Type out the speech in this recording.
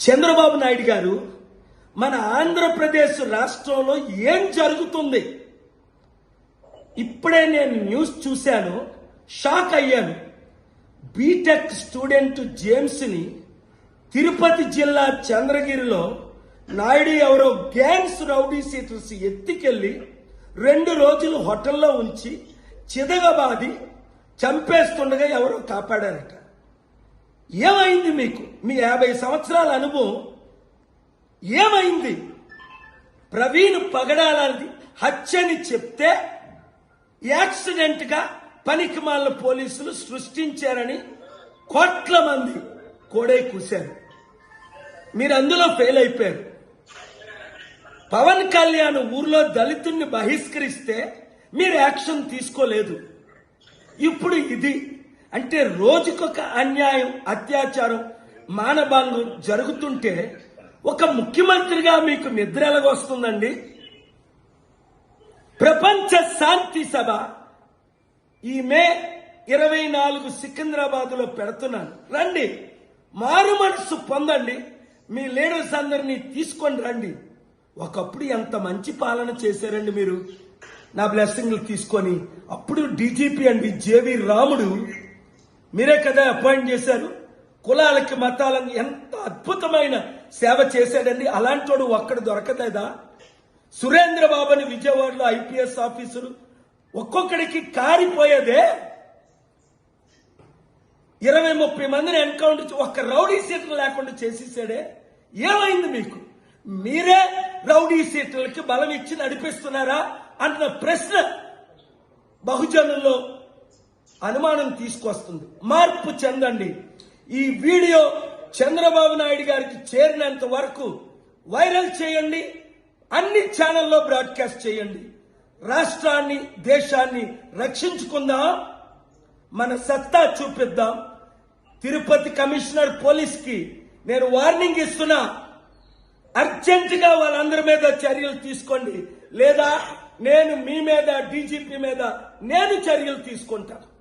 చంద్రబాబు నాయుడు గారు మన ఆంధ్రప్రదేశ్ రాష్ట్రంలో ఏం జరుగుతుంది? ఇప్పుడే నేను న్యూస్ చూశాను షాక్ అయ్యాను. బీటెక్ స్టూడెంట్ జేమ్స్ని తిరుపతి జిల్లా చంద్రగిరిలో నాయుడు ఎవరో గ్యాంగ్స్ రౌడీ సీటర్స్ ఎత్తికెళ్ళి రెండు రోజులు హోటల్లో ఉంచి చిదగబాది చంపేస్తుండగా ఎవరో కాపాడారట. ఏమైంది మీకు? మీ యాభై సంవత్సరాల అనుభవం ఏమైంది? ప్రవీణ్ పగడాలని హత్యని చెప్తే యాక్సిడెంట్గా పనికిమాల పోలీసులు సృష్టించారని కోట్ల మంది కోడై కూశారు. మీరు అందులో ఫెయిల్ అయిపోయారు. పవన్ కళ్యాణ్ ఊర్లో దళితుణ్ణి బహిష్కరిస్తే మీరు యాక్షన్ తీసుకోలేదు. ఇప్పుడు ఇది అంటే రోజుకొక అన్యాయం అత్యాచారం మానభంగం జరుగుతుంటే ఒక ముఖ్యమంత్రిగా మీకు నిద్ర ఎలాగొస్తుందండి? ప్రపంచ శాంతి సభ ఈ మే ఇరవై నాలుగు సికింద్రాబాద్లో పెడుతున్నాను. రండి మారు మనసు పొందండి. మీ లీడర్స్ అందరినీ తీసుకొని రండి. ఒకప్పుడు ఎంత మంచి పాలన చేశారండి మీరు? నా బ్లెస్సింగ్లు తీసుకొని అప్పుడు డీజీపీ అండి జేవి రాముడు మీరే కదా అపాయింట్ చేశారు. కులాలకి మతాలకి ఎంత అద్భుతమైన సేవ చేశాడండి. అలాంటోడు ఒక్కడు దొరకలేదా? సురేంద్ర బాబుని విజయవాడలో ఐపీఎస్ ఆఫీసరు ఒక్కొక్కడికి కారిపోయేదే. ఇరవై ముప్పై మందిని ఎన్కౌంటర్ ఒక్క రౌడీ సీట్లు లేకుండా చేసేసాడే. ఏమైంది మీకు? మీరే రౌడీ సీట్లకి బలం ఇచ్చి నడిపిస్తున్నారా? అన్న ప్రశ్న బహుజనుల్లో అనుమానం తీసుకొస్తుంది. మార్పు చెందండి. ఈ వీడియో చంద్రబాబు నాయుడు గారికి చేరినంత వరకు వైరల్ చేయండి. అన్ని ఛానల్లో బ్రాడ్కాస్ట్ చేయండి. రాష్ట్రాన్ని దేశాన్ని రక్షించుకుందాం. మన సత్తా చూపిద్దాం. తిరుపతి కమిషనర్ పోలీస్కి నేను వార్నింగ్ ఇస్తున్నా. అర్జెంటుగా వాళ్ళందరి మీద చర్యలు తీసుకోండి. లేదా నేను మీ మీద డీజీపీ మీద నేను చర్యలు తీసుకుంటాను.